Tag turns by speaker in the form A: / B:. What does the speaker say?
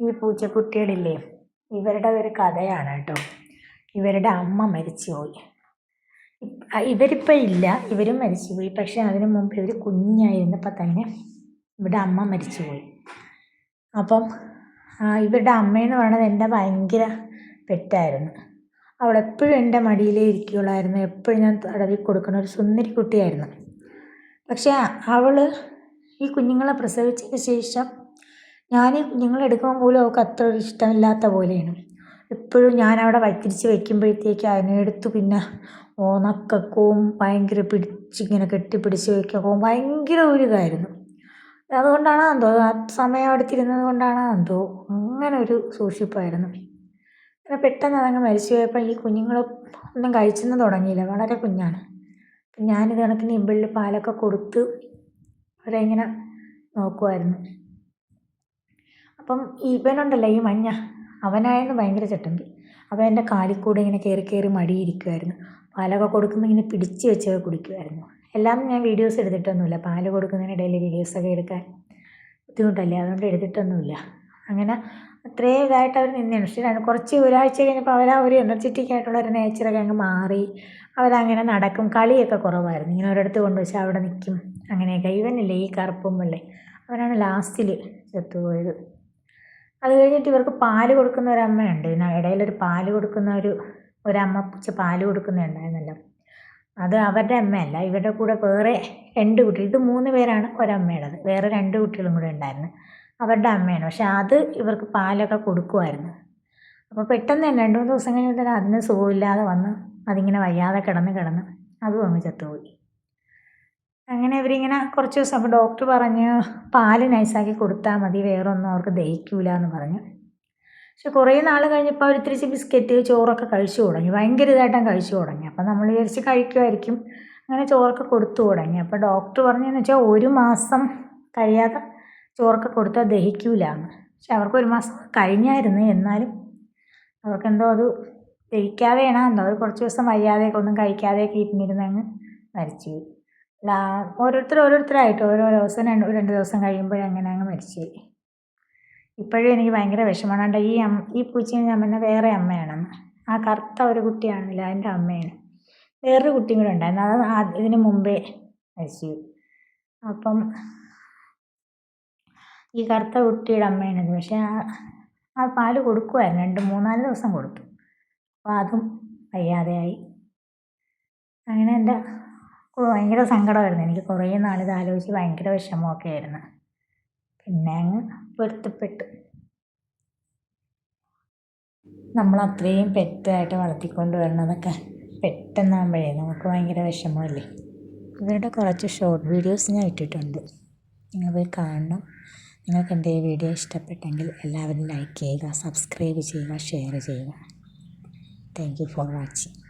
A: ഈ പൂച്ചക്കുട്ടികളില്ലേ ഇവരുടെ ഒരു കഥയാണ് കേട്ടോ. ഇവരുടെ അമ്മ മരിച്ചുപോയി. ഇവരിപ്പോൾ ഇല്ല ഇവരും മരിച്ചുപോയി. പക്ഷെ അതിനു മുമ്പ് ഇവർ കുഞ്ഞായിരുന്നപ്പോൾ തന്നെ ഇവരുടെ അമ്മ മരിച്ചുപോയി. അപ്പം ഇവരുടെ അമ്മയെന്ന് പറയുന്നത് എന്റെ ഭയങ്കര പെറ്റായിരുന്നു. അവൾ എപ്പോഴും എന്റെ മടിയിലേ ഇരിക്കുകയുള്ളായിരുന്നു. എപ്പോഴും ഞാൻ തടവി കൊടുക്കുന്ന ഒരു സുന്ദരി കുട്ടിയായിരുന്നു. പക്ഷേ അവൾ ഈ കുഞ്ഞുങ്ങളെ പ്രസവിച്ചതിന് ശേഷം ഞാൻ നിങ്ങൾ എടുക്കുമ്പോൾ പോലും അവൾക്ക് അത്ര ഒരു ഇഷ്ടമില്ലാത്ത പോലെയാണ്. എപ്പോഴും ഞാൻ അവിടെ വയ്ത്തിരിച്ച് വയ്ക്കുമ്പോഴത്തേക്ക് അതിനെടുത്ത് പിന്നെ ഓണക്കക്കവും ഭയങ്കര പിടിച്ചിങ്ങനെ കെട്ടിപ്പിടിച്ച് വയ്ക്കുകയും ഭയങ്കര ഒരു ഇതായിരുന്നു അതുകൊണ്ടാണ് എന്തോ ആ സമയം അടുത്തിരുന്നത് കൊണ്ടാണ് എന്തോ അങ്ങനെ ഒരു സൂക്ഷിപ്പായിരുന്നു പിന്നെ പെട്ടെന്ന് അതങ്ങ് മരിച്ചു പോയപ്പോൾ ഈ കുഞ്ഞുങ്ങൾ ഒന്നും കഴിച്ചെന്ന് തുടങ്ങിയില്ല. വളരെ കുഞ്ഞാണ്. ഞാനിത് കണക്കിന് ഇമ്പിളിൽ പാലൊക്കെ കൊടുത്ത് അവരെ ഇങ്ങനെ നോക്കുമായിരുന്നു അപ്പം ഇവനുണ്ടല്ലോ ഈ മഞ്ഞ. അവനായിരുന്നു ഭയങ്കര ചട്ടമ്പി. അവൻ എന്റെ കാലിൽ കൂടെ ഇങ്ങനെ കയറി കയറി മടിയിരിക്കുമായിരുന്നു പാലൊക്കെ കൊടുക്കുമ്പോൾ ഇങ്ങനെ പിടിച്ച് വെച്ചൊക്കെ കുടിക്കുമായിരുന്നു എല്ലാം ഞാൻ വീഡിയോസ് എടുത്തിട്ടൊന്നുമില്ല. പാൽ കൊടുക്കുന്നതിനിടയിൽ വീഡിയോസൊക്കെ എടുക്കാൻ ബുദ്ധിമുട്ടല്ലേ? അതുകൊണ്ട് എടുത്തിട്ടൊന്നുമില്ല. അങ്ങനെ അത്രയും ഇതായിട്ട് അവർ നിന്നെയാണ് പക്ഷേ കുറച്ച് ഒരാഴ്ച കഴിഞ്ഞപ്പോൾ അവർ ആ ഒരു എനർജറ്റിക് ആയിട്ടുള്ള ഒരു നേച്ചറൊക്കെ അങ്ങ് മാറി. അവരങ്ങനെ നടക്കും. കളിയൊക്കെ കുറവായിരുന്നു. ഇങ്ങനെ ഒരിടത്ത് കൊണ്ട് വെച്ചാൽ അവിടെ നിൽക്കും അങ്ങനെയൊക്കെ. ഇവനില്ലേ ഈ കറുപ്പും വെള്ളേ അവനാണ് ലാസ്റ്റിൽ ചത്തുപോയത്. അത് കഴിഞ്ഞിട്ട് ഇവർക്ക് പാൽ കൊടുക്കുന്ന ഒരു അമ്മയുണ്ട്. ഇടയിൽ ഇടയിലൊരു പാൽ കൊടുക്കുന്ന ഒരു ഒരമ്മ പൂച്ച പാൽ കൊടുക്കുന്നുണ്ടായിരുന്നല്ലോ അത് അവരുടെ അമ്മയല്ല ഇവരുടെ കൂടെ വേറെ രണ്ട് കുട്ടികൾ. ഇത് മൂന്ന് പേരാണ് ഒരമ്മയുടേത് വേറെ രണ്ട് കുട്ടികളും കൂടെ ഉണ്ടായിരുന്നു. അവരുടെ അമ്മയാണ്. പക്ഷെ അത് ഇവർക്ക് പാലൊക്കെ കൊടുക്കുമായിരുന്നു. അപ്പോൾ പെട്ടെന്ന് തന്നെ രണ്ട് മൂന്ന് ദിവസം കഴിഞ്ഞപ്പോൾ അതിന് സുഖമില്ലാതെ വന്ന് അതിങ്ങനെ വയ്യാതെ കിടന്ന് കിടന്ന് അതും അങ്ങ് ചത്തുപോയി. അങ്ങനെ ഇവരിങ്ങനെ കുറച്ച് ദിവസം അപ്പോൾ ഡോക്ടർ പറഞ്ഞു പാൽ നൈസാക്കി കൊടുത്താൽ മതി വേറെ ഒന്നും അവർക്ക് ദഹിക്കൂല എന്ന് പറഞ്ഞു. പക്ഷെ കുറേ നാൾ കഴിഞ്ഞപ്പോൾ അവർ ഇത്തിരി ബിസ്ക്കറ്റ് ചോറൊക്കെ കഴിച്ചു തുടങ്ങി. ഭയങ്കര ഇതായിട്ടാണ് കഴിച്ചു തുടങ്ങി. അപ്പം നമ്മൾ വിചാരിച്ച് കഴിക്കുമായിരിക്കും അങ്ങനെ ചോറൊക്കെ കൊടുത്തു തുടങ്ങി. അപ്പോൾ ഡോക്ടർ പറഞ്ഞതെന്ന് വെച്ചാൽ ഒരു മാസം കഴിയാതെ ചോറൊക്കെ കൊടുത്താൽ ദഹിക്കൂല എന്ന് പക്ഷെ അവർക്ക് ഒരു മാസം കഴിഞ്ഞായിരുന്നു. എന്നാലും അവർക്കെന്തോ അത് ദഹിക്കാതെയാണ് എന്തോ അവർ കുറച്ച് ദിവസം വയ്യാതെയൊക്കെ ഒന്നും കഴിക്കാതെയൊക്കെ ഇരുന്നിരുന്നങ്ങ് അല്ല ഓരോരുത്തർ ഓരോരുത്തരായിട്ട്. ഓരോ ദിവസം രണ്ട് രണ്ട് ദിവസം കഴിയുമ്പോഴങ്ങനെ അങ്ങ് മരിച്ചു ഇപ്പോഴും എനിക്ക് ഭയങ്കര വിഷമമാണ്. ഈ അമ്മ ഈ പൂച്ചയും ഞാൻ പറഞ്ഞ വേറെ അമ്മയാണെന്ന് ആ കറുത്ത ഒരു കുട്ടിയാണല്ലോ അതിന്റെ അമ്മയാണ്. വേറൊരു കുട്ടിയും കൂടെ ഉണ്ടായിരുന്നു. അത് ഇതിന് മുമ്പേ മരിച്ചു അപ്പം ഈ കറുത്ത കുട്ടിയുടെ അമ്മയാണിത് പക്ഷേ ആ ആ പാൽ കൊടുക്കുമായിരുന്നു രണ്ട് മൂന്നാൽ ദിവസം കൊടുത്തു. അപ്പോൾ അതും വയ്യാതെയായി. അങ്ങനെ എന്റെ ഭയങ്കര സങ്കടമായിരുന്നു. എനിക്ക് കുറേ നാളിത് ആലോചിച്ച് ഭയങ്കര വിഷമമൊക്കെ ആയിരുന്നു. പിന്നെ അങ്ങ് പൊരുത്തപ്പെട്ടു. നമ്മൾ അത്രയും പെറ്റായിട്ട് വളർത്തിക്കൊണ്ട് വരണതൊക്കെ പെട്ടെന്നാകുമ്പോഴേ നമുക്ക് ഭയങ്കര വിഷമമല്ലേ? ഇവരുടെ കുറച്ച് ഷോർട്ട് വീഡിയോസ് ഞാൻ ഇട്ടിട്ടുണ്ട്. നിങ്ങൾ പോയി കാണണം. നിങ്ങൾക്ക് എന്റെ ഈ വീഡിയോ ഇഷ്ടപ്പെട്ടെങ്കിൽ എല്ലാവരും ലൈക്ക് ചെയ്യുക സബ്സ്ക്രൈബ് ചെയ്യുക ഷെയർ ചെയ്യുക. Thank you for watching